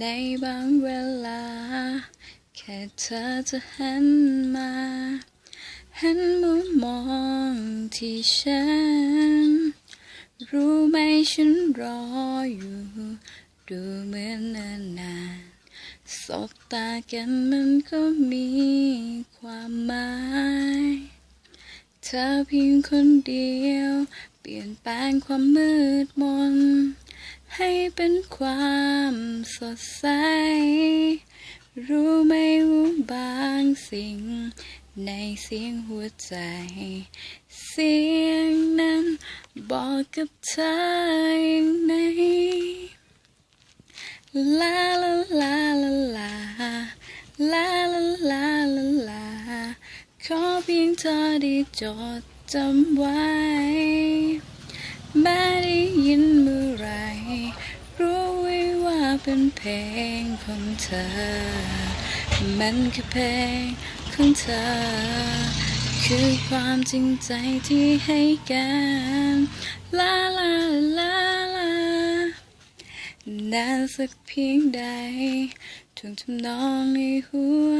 ในบางเวลา แค่เธอจะหันมาเห็นมุมมองที่ฉัน รู้ไหมฉันรออยู่ ดูเหมือนนิ่นนานสบตากันมันก็มีความหมาย เธอเพียงคนเดียว เปลี่ยนแปลงความมืดมน ให้เป็นความสดใส รู้ไหมว่าบางสิ่ง ในเสียงหัวใจ เสียงนั้นบอกกับเธออย่างไหนลาลาลาลาลาลาลาลาลาลาขอเพียงเธอได้จดจำไว้ เป็นเพลงของเธอ มันคือเพลงของเธอ คือความจริงใจที่ให้กันลาลาลาลานานสักเพียงใดทุกทำนองในหัว